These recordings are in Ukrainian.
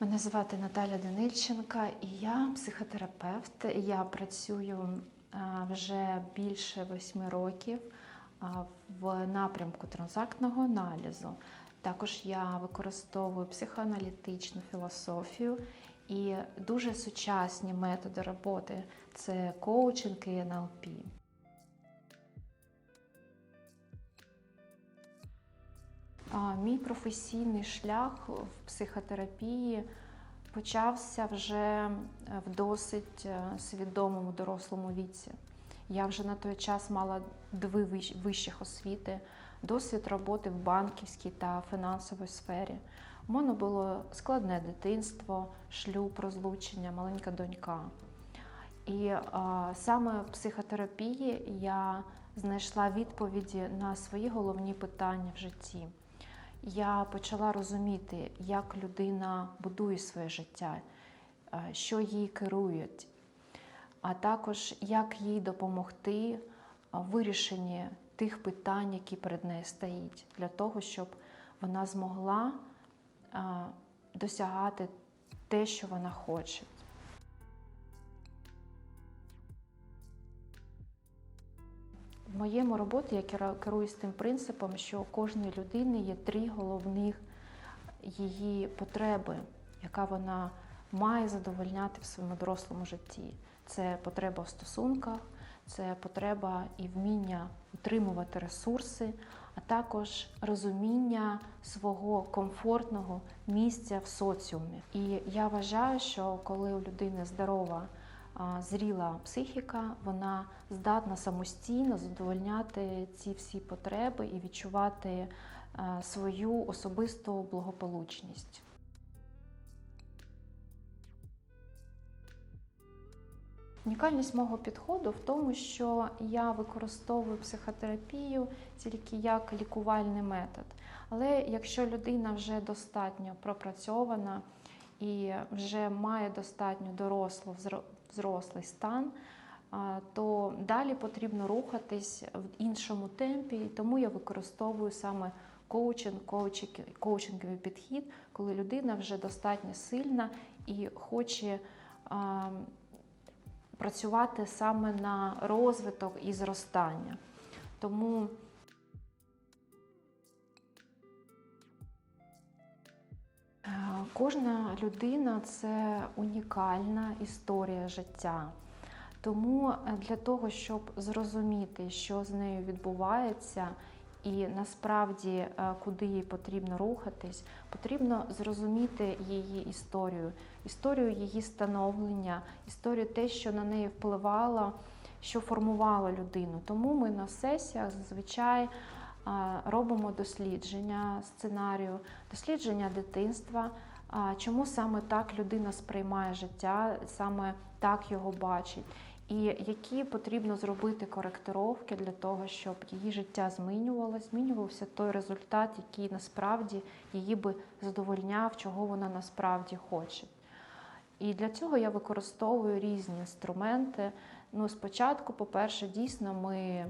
Мене звати Наталя Данильченка, і я психотерапевт. Я працюю вже більше восьми років в напрямку транзактного аналізу. Також я використовую психоаналітичну філософію і дуже сучасні методи роботи це коучинг і НЛП. Мій професійний шлях в психотерапії почався вже е, в досить е, свідомому дорослому віці. Я вже на той час мала дві вищ- вищих освіти, досвід роботи в банківській та фінансовій сфері. У мене було складне дитинство, шлюб, розлучення, маленька донька. І а, саме в психотерапії я знайшла відповіді на свої головні питання в житті. Я почала розуміти, як людина будує своє життя, е, що їй керують, а також як їй допомогти в вирішенні тих питань, які перед нею стоять, для того, щоб вона змогла досягати те, що вона хоче. Моєму роботі я керуюсь тим принципом, що у кожної людини є три головних її потреби, яка вона має задовольняти в своєму дорослому житті. Це потреба в стосунках, це потреба і вміння утримувати ресурси, а також розуміння свого комфортного місця в соціумі. І я вважаю, що коли у людини здорова зріла психіка, вона здатна самостійно задовольняти ці всі потреби і відчувати свою особисту благополучність. Унікальність мого підходу в тому, що я використовую психотерапію тільки як лікувальний метод. Але якщо людина вже достатньо пропрацьована і вже має достатньо доросло взро- взрослий стан, то далі потрібно рухатись в іншому темпі, і тому я використовую саме коучинг, коучинг- коучинговий підхід, коли людина вже достатньо сильна і хоче працювати саме на розвиток і зростання. Тому Кожна людина це унікальна історія життя. Тому е, для того, щоб зрозуміти, що з нею відбувається, і насправді е, куди їй потрібно рухатись, потрібно зрозуміти її історію, історію її становлення, історію те, що на неї впливало, що формувало людину. Тому ми на сесіях зазвичай робимо дослідження сценарію, дослідження дитинства, чому саме так людина сприймає життя, саме так його бачить, і які потрібно зробити коректировки для того, щоб її життя змінювалося, змінювався той результат, який насправді її би задовольняв, чого вона насправді хоче. І для цього я використовую різні інструменти. Ну, спочатку, по-перше, дійсно ми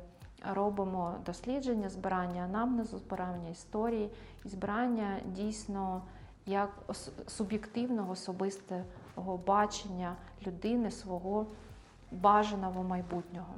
робимо дослідження, збирання анамнезу, збирання історії і збирання дійсно як суб'єктивного особистого бачення людини свого бажаного майбутнього.